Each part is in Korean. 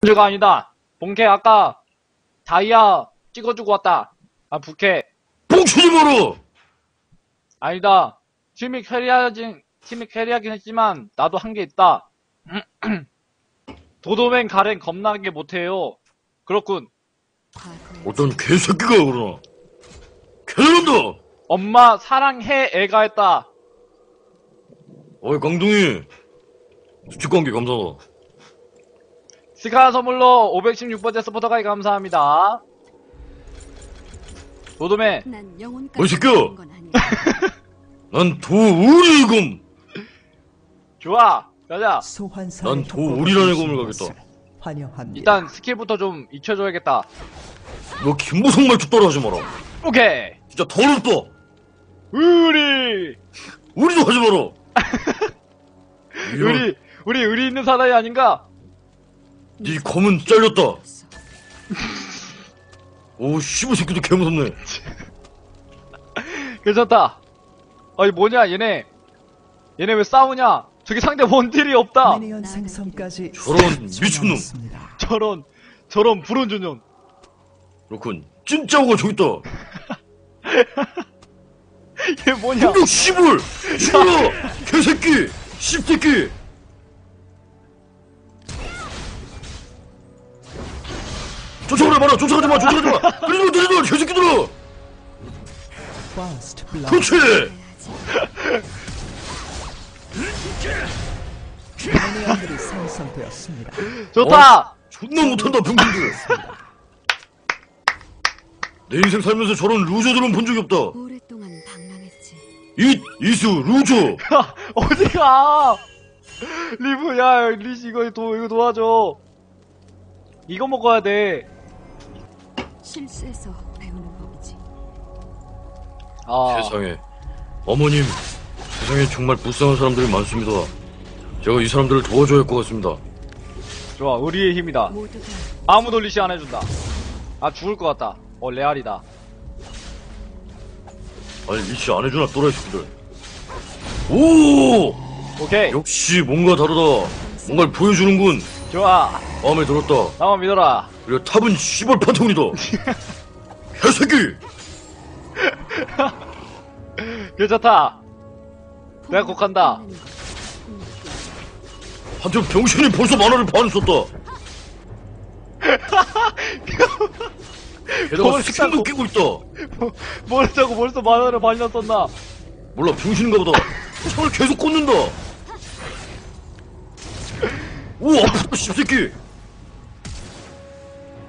문제가 아니다. 본캐 아까 다이아 찍어주고 왔다. 아 부캐 마라! 아니다. 팀이 캐리하진 팀이 캐리하긴 했지만 나도 한 게 있다. 도도맨 가렌 겁나게 못해요. 그렇군. 어떤 개새끼가 그러나. 개난다! 엄마 사랑해 애가 했다. 어이, 강동이. 수직관계 감사하다. 스카 선물로 516번째 서포터 가이 감사합니다. 도도맨 난 영혼까지 건 아니야. 난 도우리검! 좋아 가자. 소환사의 난 도우리라는 검을 가겠다. 환영합니다. 일단 스킬부터 좀 익혀줘야겠다. 너 김보성 말투 따라하지 마라. 오케이. 진짜 더럽다! 우리 우리도 하지 마라! 이런, 우리 우리 의리 있는 사나이 아닌가? 네 검은 잘렸다. 오, 씨발 새끼도 개 무섭네. 괜찮다. 아니 뭐냐 얘네 얘네 왜 싸우냐? 저기 상대 원딜이 없다. 미니언 생성까지 저런 미친놈. 저런 저런 불온준 년. 그렇군. 찐짜오가 저기 있다. 얘 뭐냐? 공격 씨불! 씨불아! 개새끼! 씹새끼! 쫓아가지 마라! 쫓아가지 마! 쫓아가지 마! 때리지 마! 개새끼들아! 그렇지! 미니언들이 생성되었습니다. 좋다. 존나 못한다 병신들! 내 인생 살면서 저런 루저들은 본 적이 없다! 오랫동안 방랑했지. 이, 이수, 루저! 야 어디가? 리브 야 리시 이거 도 이거 도와줘. 이거 먹어야 돼. 실수해서 배우는 법이지. 아 세상에. 어머님, 세상에 정말 불쌍한 사람들이 많습니다. 제가 이 사람들을 도와줘야 할 것 같습니다. 좋아 의리의 힘이다. 모두가 아무도 리시 안 해준다. 아 죽을 것 같다. 어 레알이다. 아니, 리치 안 해주나, 또라이 새끼들. 오! 오케이 역시 뭔가 다르다. 뭔가를 보여주는군. 좋아 마음에 들었다. 나만 믿어라. 그리고 탑은 씨발 판테온이다. 개새끼! 괜찮다. 내가 곧 간다. 판테온 병신이 벌써 만화를 반 썼다. 게다가 뭘 스킨도? 끼고 있다. 뭐랬다고 벌써 만화를 반이나 썼나? 몰라, 병신인가 보다. 창을 계속 꽂는다. 오, 아프다, 씨새끼.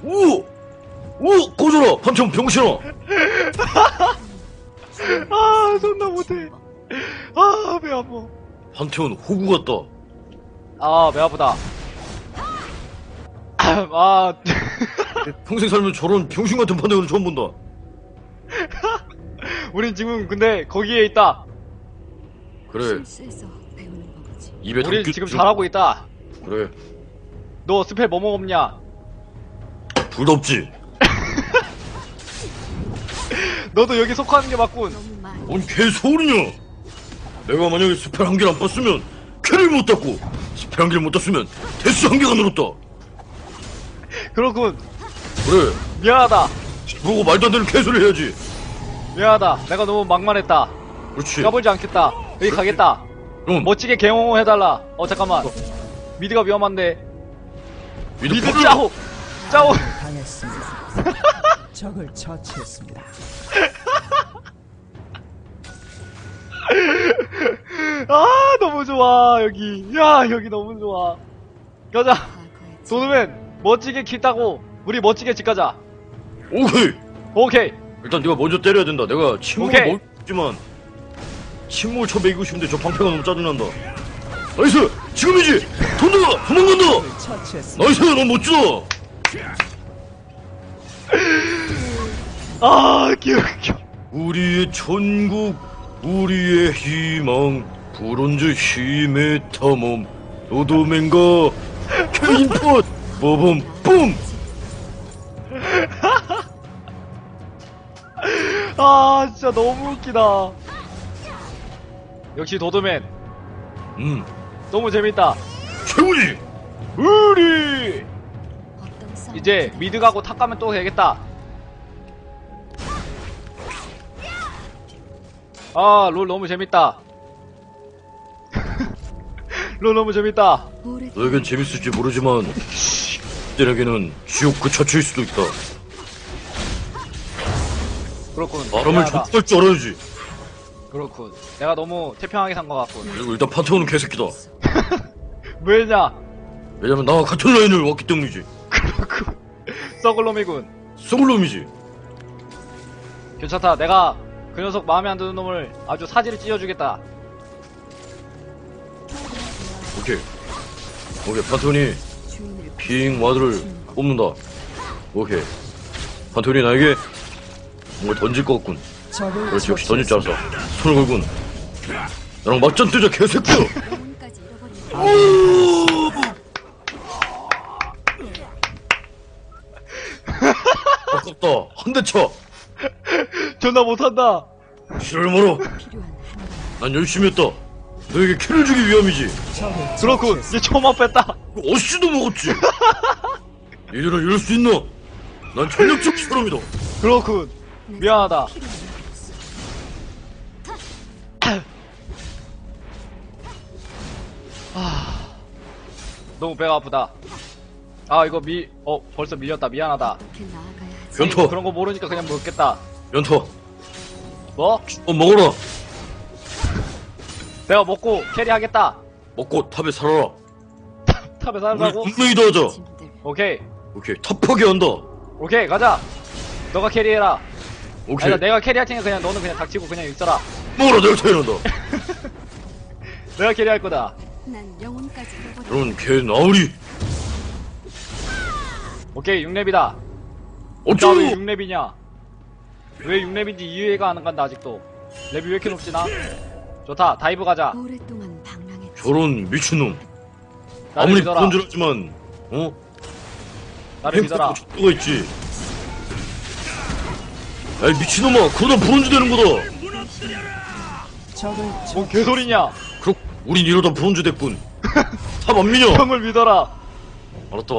오! 오! 꺼져라, 판테온 병신아. 아 존나 못해. 아 배 아파. 판테온 호구 같다. 아 배 아프다. 아 평생 살면 저런 병신 같은 판테온을 처음 본다. 우린 지금 근데 거기에 있다. 그래, 배우는 법이지. 입에 우린 담기- 지금 잘하고 있다. 그래, 너 스펠 뭐 먹었냐? 둘 다 없지. 너도 여기 속하는 게 맞군. 너무 많이 뭔 개소리냐? 내가 만약에 스펠 한 개를 안 땄으면 캐를 못 땄고 스펠 한 개를 못 땄으면 데스 한 개가 늘었다. 그렇군. 그래, 미안하다. 그러고 말도 안 되는 개소리 해야지. 미안하다. 내가 너무 막말했다. 그렇지. 까불지 않겠다. 여기 가겠다. 그럼 멋지게 개홍 해달라. 어 잠깐만. 미드가 위험한데. 미드 미드. 짜오. 짜오. 당했습니다. 적을 처치했습니다. 아 너무 좋아 여기. 야 여기 너무 좋아. 가자. 과거의 도드맨 멋지게 키 따고 우리 멋지게 집 가자. 오케이. 오케이. 일단 네가 먼저 때려야 된다. 내가 침묵을 오케이. 먹지만 침묵을 쳐 매기고 싶은데 저 방패가 너무 짜증난다. 나이스. 지금이지. 돈다. 도망간다. 처치했습니다. 나이스. 넌 멋지다. 아 기억겨. 우리의 천국, 우리의 희망, 브론즈 힘의 탐험, 노도맨과 케인폿, 버범, 뿜! 아 진짜 너무 웃기다. 역시 도드맨 음, 너무 재밌다. 최고지! 우리 이제 미드 가고 탑 가면 또 되겠다. 아, 롤 너무 재밌다. 롤 너무 재밌다. 너에겐 재밌을지 모르지만 그들에게는 지옥 그 자체일 수도 있다. 그렇군. 바람을. 접할 줄 알아야지. 그렇군. 내가 너무 태평하게 산 것 같군. 그리고 일단 판테온은 개새끼다. 왜냐? 왜냐면 나와 같은 라인을 왔기 때문이지. 그렇군. 썩을 놈이군. 썩을 놈이지. 괜찮다. 내가 그 녀석 마음에 안 드는 놈을 아주 사지를 찢어주겠다. 오케이. 오케이, 주인을 핑 와드를 뽑는다. 오케이. 판테온이 나에게 뭔가 던질 것 같군. 그렇지, 역시 던질 줄. 알았어. 손을 걸군. 나랑 맞짱 뜨자, 개새끼야! 한대 쳐. 존나 못한다. 실을 한가 난 열심히 했다. 너에게 키를 주기 위함이지. 그렇군. 이제 초만 뺐다. 어씨도 먹었지. 니들은 이럴 수 있나? 난 전력적 사람이다. 그렇군. 미안하다. 없어. 너무 배가 아프다. 아, 이거 미, 어, 벌써 밀렸다. 미안하다. 하지? 변토. 그런 거 모르니까 그냥 먹겠다. 연터, 뭐? 어 먹어라. 내가 먹고 캐리하겠다. 먹고 탑에 살아라. 탑에 살라고? 분명히도 하자. 짐들 오케이. 오케이, 탑하게 한다. 오케이, 가자. 너가 캐리해라. 오케이. 아니, 내가 캐리할 테니까 그냥 너는 그냥 닥치고 그냥 있어라. 먹어라, 내가 차이난다. 내가 캐리할 거다. 난 영혼까지 잃어버린 이런 개 나으리. 오케이, 6렙이다. 나 어쩌 왜 6렙이냐? 왜 6렙인지 이해가 안 간다, 아직도. 렙이 왜 이렇게 높지, 나? 좋다, 다이브 가자. 오랫동안 방랑했지. 저런 미친놈. 나를 아무리 믿어라. 그런 줄 알지만, 어? 나를 믿어라. 족도가 있지. 야이 미친놈아, 그러다 브론즈 되는 거다. 적을 뭔 개소리냐? 그럼 우린 이러다 브론즈 됐군. 탑 안 미냐? 형을 믿어라. 알았다.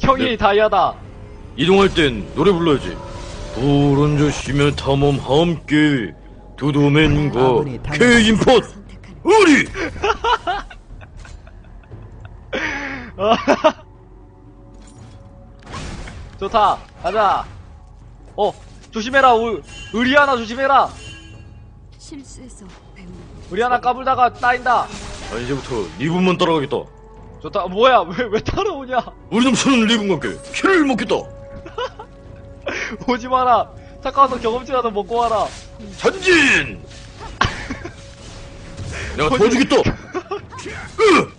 형이 네. 다이아다. 이동할 땐 노래 불러야지. 브론즈 시며 탐험 함께 두두맨과 선택한 우리 좋다. 가자. 어, 조심해라. 우, 의리 하나 조심해라. 실수에서 배우는 의리 하나 까불다가 따인다. 아 이제부터 리븐만 따라가겠다. 좋다. 어, 뭐야? 왜, 왜 따라오냐? 우리 남친은 리븐과 함께 키를 먹겠다. 오지 마라. 착가서 경험치라도 먹고 와라. 전진! 내가 도와주겠다. 으!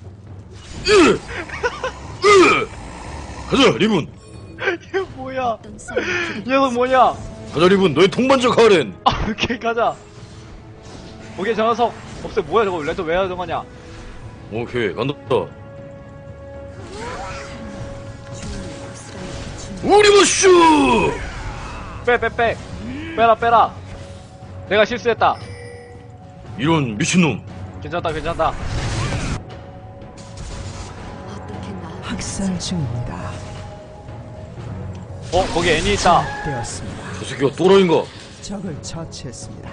으! 으! 가자 리븐. 이게 뭐야? 이 녀석 뭐냐? 가자 리븐 너의 동반자 가렌. 아, 오케이, 가자. 오케이, 저 녀석. 없애, 뭐야, 저거. 렌터 왜 하는 거냐? 오케이 간다. 준 우리 마슈! 빼, 빼, 빼. 빼라, 빼라. 내가 실수했다. 이런 미친놈. 괜찮다, 괜찮다. 어떻게 학살 중입니다. 어, 거기 애니 있다. 되었습니다. 저 새끼가 또라이인가? 적을 처치했습니다.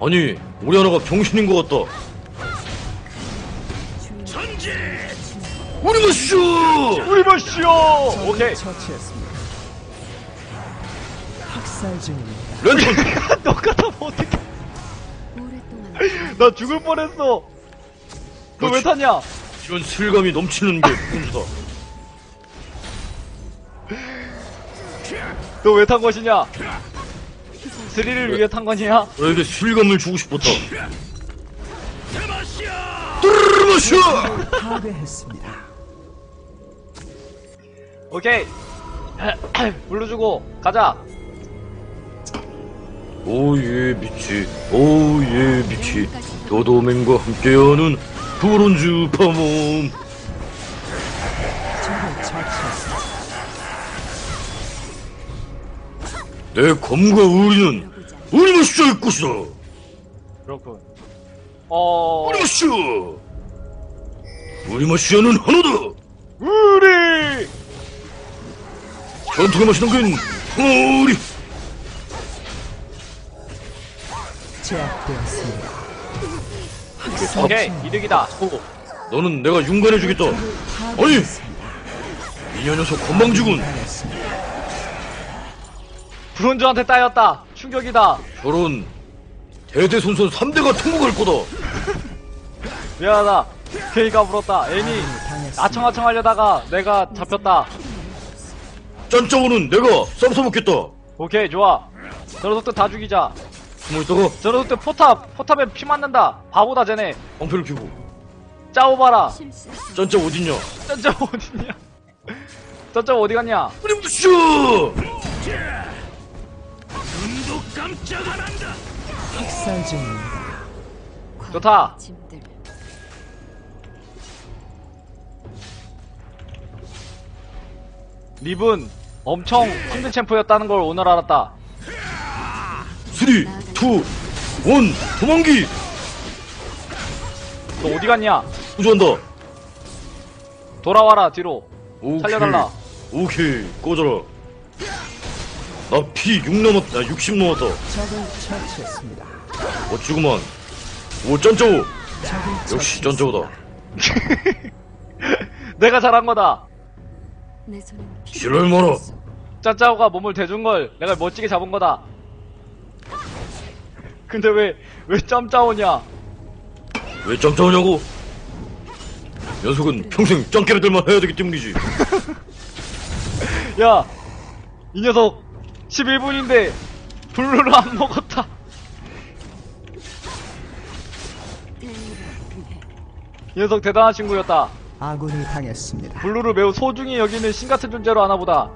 아니 우리 하나가 병신인 것 같다. 주인을 우리 마슈! 우리 마시오! 적을 오케이. 처치했습니다. 학살 중입니다. 랜턴 똑같아, 어떡해. 오랫동안 나 죽을 뻔했어. 너 왜 그렇지. 탔냐? 이런 슬감이 넘치는 게 분수다. 너 왜 탄 것이냐? 스릴을 위해 탄 거냐? 너에게 슬감을 주고 싶었다. 뚜르마슈! 파괴했습니다. 오케이. 불러주고 가자. 오예 미치 오예 미치 도도맨과 함께하는 브론즈 파몬. 내 검과 의리는 들어보자. 우리 마슈의 것이다 그렇군. 어, 우리 마슈 우리 마슈는 하나다 우리! 전투가 마시는 건 우리 제압되었습니다. 오케이 이득이다. 어, 너는 내가 융관해 주겠다. 아니! 파괴했습니다. 이 녀석 건방지군. 브론즈한테 따였다. 충격이다. 저런 대대손손 3대가 통곡할 거다. 미안하다. 케이가 불었다. 애니. 아청아청 하려다가 내가 잡혔다. 짠짜오는 내가 쌈 싸먹겠다. 오케이 좋아. 저 녀석들 다 죽이자 숨어있다가 저 녀석들 포탑 포탑에 피 맞는다. 바보다 쟤네. 방패를 켜고. 짜오봐라. 짠짜 어딨냐? 짠짜 어딨냐? 짠짜 어디 갔냐? 우리 무쇼 학살 중입니다. 좋다. 립은 엄청 힘든 챔프였다는 걸 오늘 알았다. 3, 2, 1 도망기. 너 어디 갔냐? 구조한다 돌아와라 뒤로. 오케이. 살려달라. 오케이. 꺼져라. 나 피6 남았다 60 남았다 적을 처치했습니다. 멋지구만. 오 짠짜오 적을 역시 처치했습니다. 짠짜오다 내가 잘한 거다. 내 손은 피 지랄 마라. 짜짜오가 몸을 대준 걸 내가 멋지게 잡은 거다 근데 왜 왜 짬짜오냐 왜 짱짱하냐고? 녀석은 평생 짱깨비들만 해야 되기 때문이지. 야 이 녀석 11분인데 블루를 안 먹었다 이 녀석 대단한 친구였다 아군이 당했습니다. 블루를 매우 소중히 여기는 신 같은 존재로 하나 보다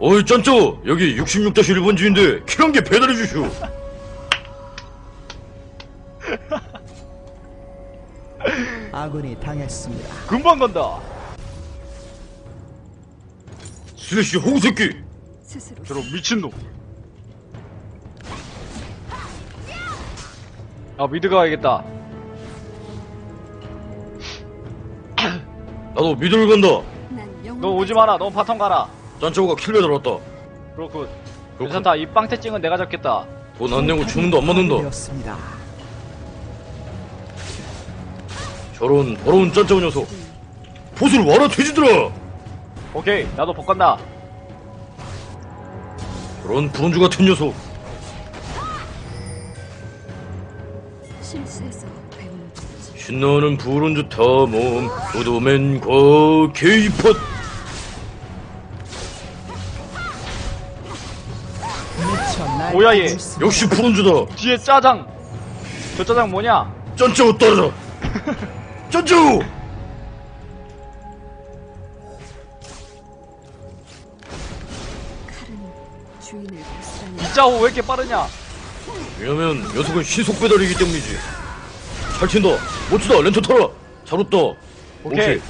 어이 짠쪼 여기 66-1번지인데 킬한 개 배달해 주시오. 아군이 당했습니다. 금방 간다 슬래시 호구새끼. 스스로 저런 미친놈 아 미드 가야겠다 나도 미드를 간다. 난 영웅 너 오지 마라 너 바텀 가라 짠쪼가 킬 배달 왔다. 그렇군 괜찮다 이 빵태찡은 내가 잡겠다 돈안 내고 주문도 안 맞는다. 되었습니다. 저런 더러운 짠쪼 녀석. 보스를 와라 돼지들아. 오케이 나도 복 간다 저런 브론즈 같은 녀석. 실수해서 배운 거지 신나는 브론즈 탐험 도도맨과 게이팟. 뭐야, 얘. 역시 브론즈다. 뒤에 짜장 저 짜장 뭐냐 짠쪼 따르라. 짠쪼. 칼은 주인을 고스란히 이 짜오 왜 이렇게 빠르냐 왜냐면 녀석은 신속 배달이기 때문이지. 잘 튄다. 멋지다. 렌터 타라. 잘 웃다. 오케이.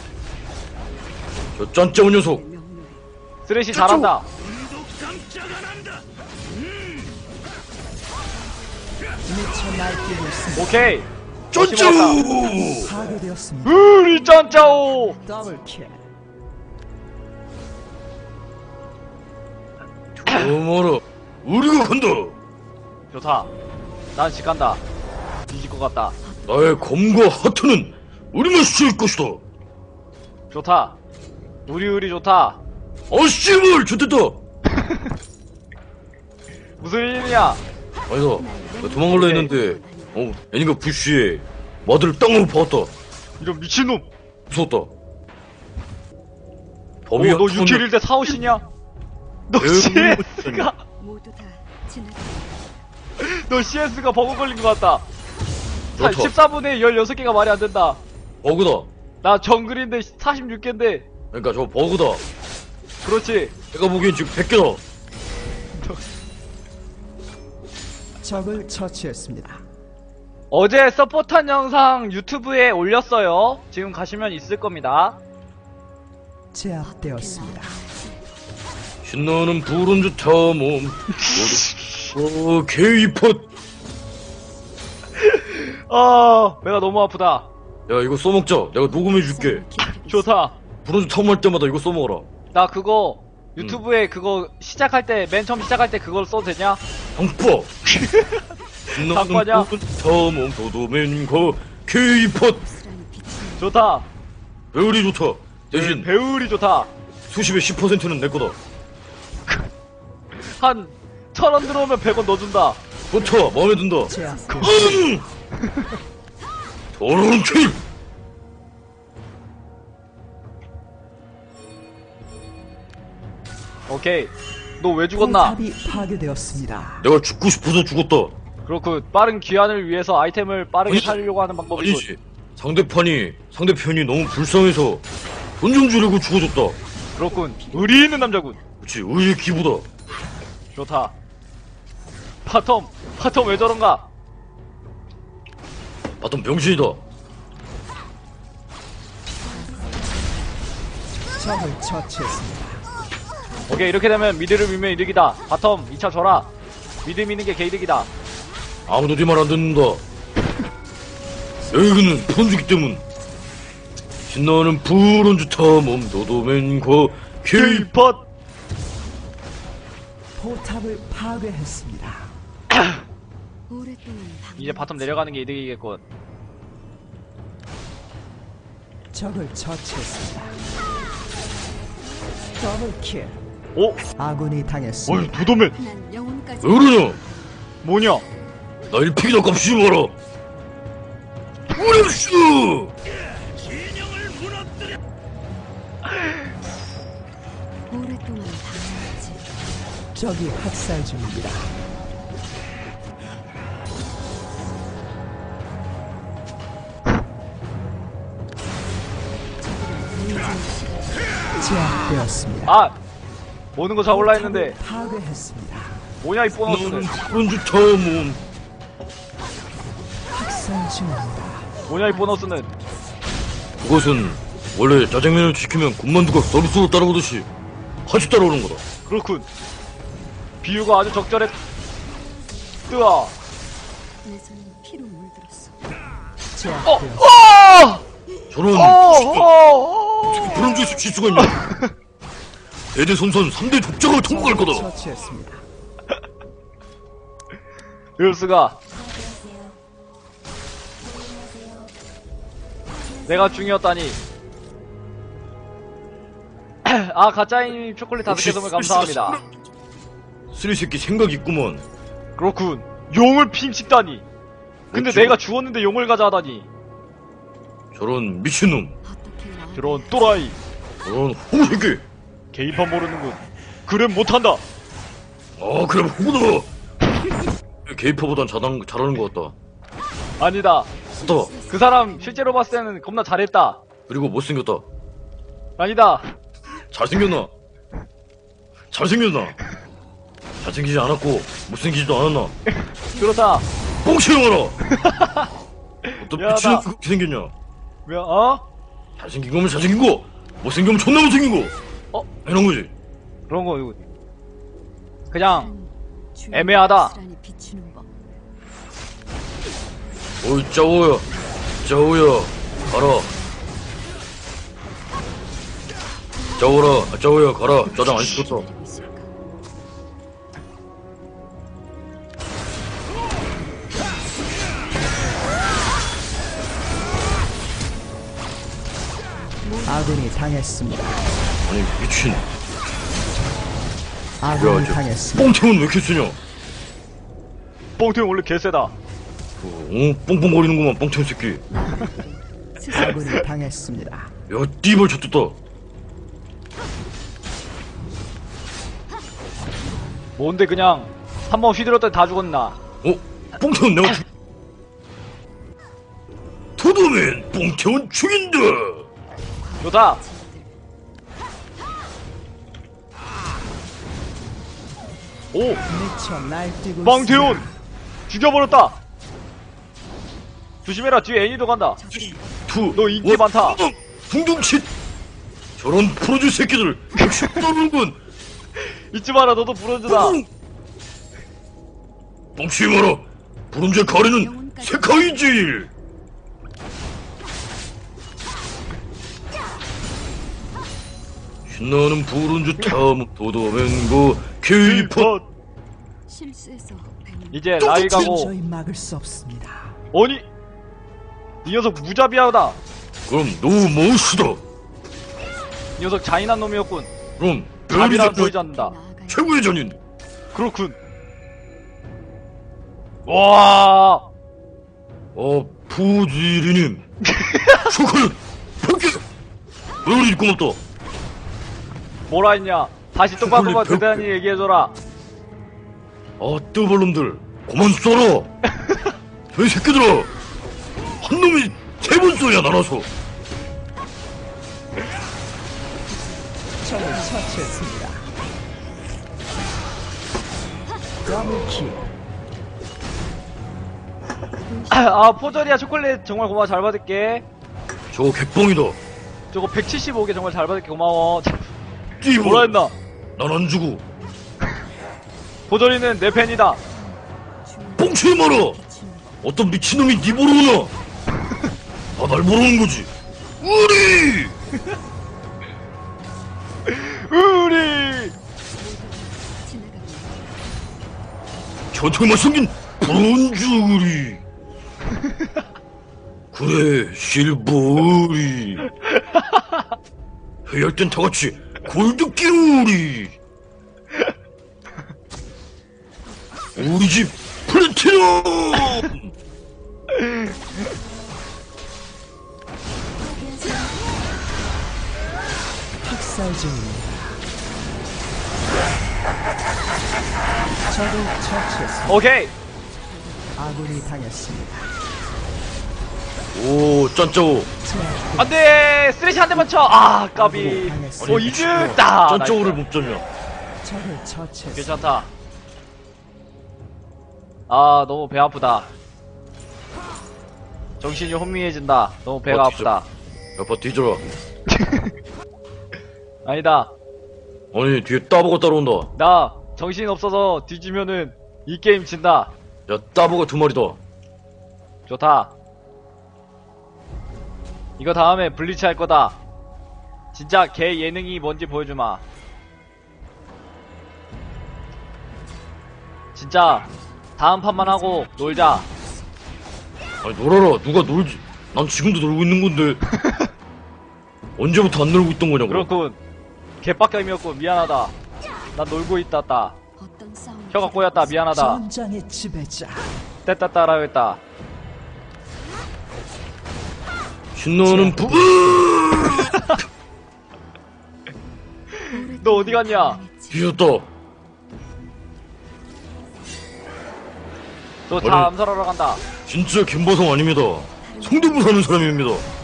저 짠짜오 녀석. 쓰레쉬 잘한다. 오케이 짠짜오. 파괴되었습니다. 우리 짠짜오 더블 킬. 어머라. 우리가 간다. 좋다 난 집 간다 뒤질 것 같다 나의 검과 하트는 우리만 쓰일 것이다. 좋다 우리 우리 좋다 아씨발 좋됐다. 무슨 일이냐 아니다. 나 도망갈라 했는데 어 애니가 부쉬에 마들을 땅으로 박았다. 이런 미친놈. 어, 범위 너 6킬 1대 4호시냐? 너 CS가 모두 다 지나가 너 CS가 버그 걸린 것 같다 한 그렇다. 14분에 16개가 말이 안 된다 버그다. 나 정글인데 46개인데 그러니까 저 버그다. 그렇지 내가 보기엔 지금 100개다. 적을 처치했습니다. 어제 서포트한 영상 유튜브에 올렸어요 지금 가시면 있을 겁니다 제압되었습니다. 신나는 브론즈 탐험. 어 게이팟. 아 배가 너무 아프다 야 이거 써먹자. 내가 녹음해줄게. 좋다 브론즈 탐험할 때마다 이거 써먹어라. 나 그거 유튜브에 그거 시작할 때 맨 처음 시작할 때 그걸 써도 되냐? 방법 방법이야? 탐험 도도맨과 비추는 좋다. 배울이 좋다 대신 배울이 좋다. 수십의 10%는 내 거다 한 천 원 들어오면 100원 넣어준다. 좋다 마음에 든다 음! 더러운 킬 오케이. 너 왜 죽었나? 파괴되었습니다. 내가 죽고 싶어서 죽었다 그렇군. 빠른 귀환을 위해서 아이템을 빠르게 아니지. 살려고 하는 방법이군. 아니지 상대판이 상대편이 너무 불쌍해서 돈 좀 주려고 죽어줬다 그렇군. 의리 있는 남자군. 그치 의의 기부다 좋다. 파텀, 파텀 왜 저런가? 바텀 병신이다 적을 처치했습니다. 오케이, 이렇게 되면 미드를 밀면 이득이다. 바텀 2차 줘라. 미드 미는 게 개이득이다. 아무도 네 말 안 듣는다 여기는 폰주기 때문 신나는 브론즈 탐험 도도맨과 케이 케이팟! 포탑을 파괴했습니다. 오랫동안 이제 바텀 내려가는 게 이득이겠군. 적을 처치했습니다. 더블킬. 오! 아군이 어이, 당했습니다. 난 영혼까지 왜 그러냐 뭐냐? 나 1픽이나 값이 마라 우렸슈 오랫동안 당했지. 적이 학살 중입니다. 제압되었습니다. 아! 오는 거 잡을라 했는데, 파괴했습니다. 뭐냐, 이 보너스는. 나는 브론즈 탐험 학살 중입니다. 뭐냐, 이 보너스는. 그것은 원래 짜장면을 시키면 군만두가 서비스로 따라오듯이 같이 따라오는 거다 그렇군. 비유가 아주 적절했. 뜨아. 내 손은 피로 물들었어. 제압되었습니다. 어! 저런 어! 씨발, 어! 브론즈에서 질 수가 있냐 대대손손 3대 족장을 통과할 거다 처치했습니다. 이럴 수가. 내가 중이었다니. 아, 가짜인 초콜릿 다섯 개 선물 감사합니다. 쓰리 새끼 생각 있구먼 그렇군. 용을 핀찍다니. 근데. 내가 죽었는데 용을 가자 하다니. 저런 미친놈 저런 또라이. 저런 호새끼 개인판 모르는군. 그럼 못한다. 아 그럼 호구다 게이퍼보단 잘하는, 잘하는 것 같다 아니다. 맞다 그 사람 실제로 봤을 때는 겁나 잘했다. 그리고 못생겼다 아니다. 잘생겼나 잘생겼나 잘생기지 않았고 못생기지도 않았나 그렇다. 뻥치영하라 어떤 야, 미친놈 나- 그렇게 생겼냐 왜, 어? 잘생긴 거면 잘생긴 거 못생기면 존나 못생긴 거 어? 이런 거지 그런 거, 이거. 그냥, 애매하다. 어이 짜오야 짜오야 가라 짜오라 아, 짜오야 가라 짜장 안 있을까? 아군이 당했습니다. 아니 미친 아군이 저 당했습니다. 뽕탱은 왜 이렇게 쓰냐 뽕탱 원래 개쎄다. 어, 어 뽕뽕거리는구만 뽕탱 새끼 아군이 당했습니다. 야 띠발 쳤다 뭔데 그냥, 한 번 휘둘렀더니 다 죽었나. 어? 뽕탱은 내가 죽 도도맨 뽕탱은 죽인다 좋다. 오! 미쳐 날뛰고 빵태온! 있습니다. 죽여버렸다! 조심해라, 뒤에 애니도 간다. 투 너 인기 원, 많다. 붕, 붕둥칫 저런 프로듀 새끼들. 역시 떠오르는군. 잊지 마라, 너도 브론즈다. 뻥치지 마라. 브론즈의 가리는 세카이지. 신나는 푸른주 탐 도도맨고 케이팝 실수해서 이제 라이 가고. 저희 막을 수 없습니다. 아니 이 녀석 무자비하다. 그럼 멋있다 이 녀석 잔인한 놈이었군. 그럼 별이 보이지 않는다. 최고의 전인. 그렇군. 와! 어 푸지리님. 축하해 포켓 별이 고맙다 뭐라 했냐? 다시 똑바로 초콜릿 대단히. 얘기해줘라. 아 뜨발놈들 그만 쏴라 이 새끼들아 한 놈이 세 번 쏘야 날아서. 적을 처치했습니다. 더블킬. 아 포절이야 초콜릿 정말 고마워. 잘 받을게. 저거 객봉이다. 저거 175개 정말 잘 받을게. 고마워. 띠 뭐라 했나? 난안 주고. 포절이는 내 팬이다. 뻥치지 마라. 비추는 법 어떤 미친놈이 니 보러 오나 아날 온 거지. 우리! 우리! 전통만 생긴 브론즈우리. 그래 실버우리. 해야 할땐 다같이 골드끼우리. 우리 집 플래티넘 학살 중입니다. 적을 처치했습니다. 오케이. 아군이 당했습니다. 오 짠짜오 제압 안돼! 쓰레쉬 한 대만 쳐 아 까비. 당했습니다. 오 이즈다 짠짜오를 못 잡냐 적을 처치했습니다. 괜찮다. 아 너무 배 아프다. 정신이 혼미해진다. 너무 배가 어. 아프다. 야빠 뒤져라 아니다. 아니 뒤에 따보가 따라온다. 나 정신 없어서 뒤지면은 이 게임 진다. 야 따보가 두 마리다 좋다. 이거 다음에 블리치 할 거다. 진짜 개 예능이 뭔지 보여주마. 진짜 다음 판만 하고 놀자. 아니 놀아라. 누가 놀지? 난 지금도 놀고 있는 건데. 언제부터 안 놀고 있던 거냐고. 그렇군 개빡겜이었군 미안하다. 나 놀고 있다 따 혀가 꼬였다 미안하다. 전장의 지배자. 떼따따라고 했다. 신나는 부 너 어디 갔냐? 뒤졌다 너 어디? 다 암살하러 간다. 진짜 김보성 아닙니다. 성대부 사는 사람입니다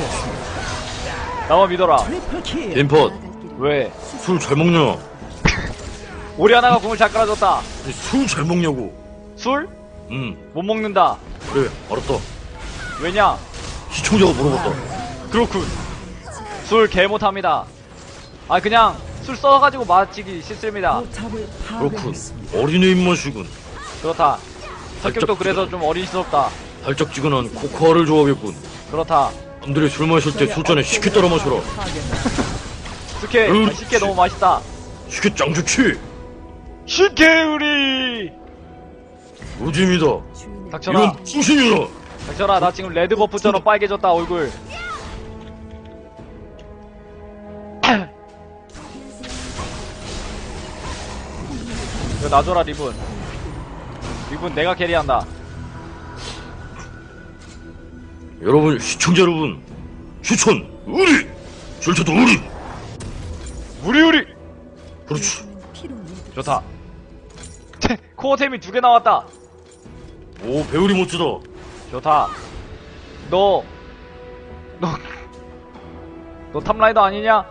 처치했습니다. 나만 믿어라. 길을 왜? 술 잘 먹냐? 오리아나가 공을 잘 깔아줬다. 술 잘 먹냐고. 술? 응. 못 먹는다. 그래 알았다. 왜냐? 시청자가 물어봤다. 그렇군. 술 개 못합니다. 아 그냥 술 써가지고 마시기 싫습니다. 그렇군. 어린애 입맛이군. 그렇다. 성격도 그래서 좀 어린스럽다. 달짝지근한 코코아를 좋아하겠군. 그렇다 남들이 술 마실 때 술잔에 식혜 따라 마셔라. 스케 으, 아, 식게 너무 맛있다. 식혜 짱 좋지? 식게 우리! 주인의 닥쳐라. 이건 수신이라. 닥쳐라. 나 지금 레드 버프처럼 빨개졌다 얼굴. 이거 놔줘라 리븐 리븐 내가 캐리한다 여러분 시청자 여러분 추천 우리! 절차도 우리! 우리 우리! 그렇지. 좋다. 코어템이 두 개 나왔다. 오 배우리 멋지다. 좋다. 너 너, 너 탑라이너 아니냐?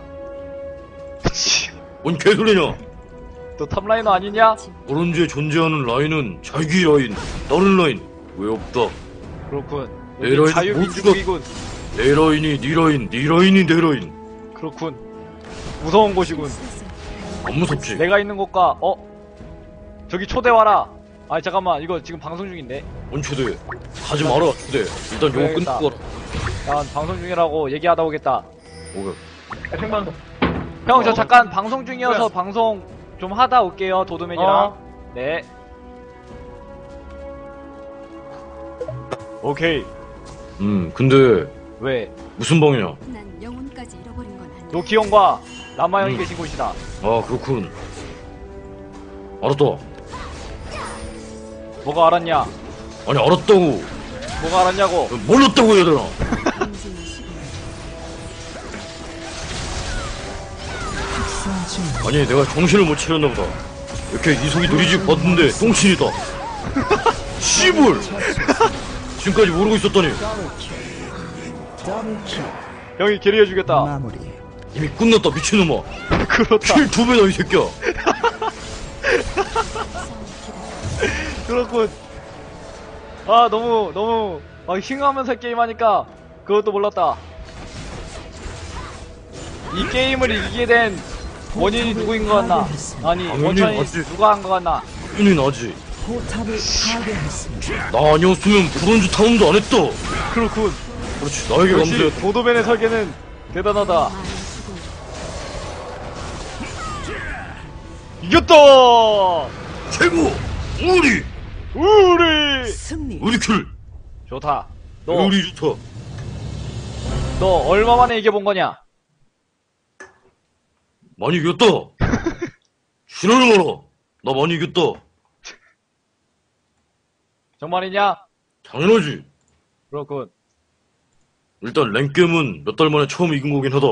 뭔 개소리냐? 너 탑라이너 아니냐? 브론즈에 존재하는 라인은 자기 라인 다른 라인. 왜 없다? 그렇군 내 여기 라인은 자유민주국이군. 내 라인이 네 라인 네 라인이 내 라인. 그렇군. 무서운 곳이군. 안 무섭지? 내가 있는 곳과 어? 저기 초대 와라. 아 잠깐만. 이거 지금 방송 중인데. 원초대? 하지 마라 초대. 일단 요거. 끊고 가라. 난 방송 중이라고 얘기하다 오겠다. 오케이 생방송. 형저 어. 잠깐 방송 중이어서 그래. 방송 좀 하다 올게요 도드맨이랑. 어. 네. 오케이 음 근데 왜? 무슨 방이냐? 난 영혼까지 잃어버린 건 아니야. 노키 형과 라마 형이 음. 계신 곳이다. 아 그렇군. 알았다. 뭐가 알았냐? 아니 알았다고. 뭐가 알았냐고? 몰랐다고 인생의 시간. 중 아니 내가 정신을 못 차렸나 보다. 이렇게 이속이 느리지 봤는데 똥신이다. 씨불 지금까지 모르고 있었더니. 형이 캐리해주겠다. 마무리. 이미 끝났다 미친놈아. 그렇다. 킬 두 배나 이 새끼야. 그렇군. 아 너무 너무 막 싱하면서 게임하니까 그것도 몰랐다. 이 게임을 이기게 된 원인이 누구인 것 같나? 아니 당연히 원천이 맞지. 누가 한 것 같나? 윤이 나지 포탑을 파괴했습니다. 나 아니었으면 브론즈 탐험도 안 했다. 그렇군. 그렇지 나에게 감사했다. 도도맨의 설계는 대단하다. 이겼다! 최고! 우리! 우리! 승리. 우리 킬! 좋다. 너, 우리 좋다. 너 얼마 만에 이겨본 거냐? 많이 이겼다. 신호를 걸어. 나 많이 이겼다 정말이냐? 당연하지. 그렇군. 일단 랭겜은 몇 달 만에 처음 이긴 거긴 하다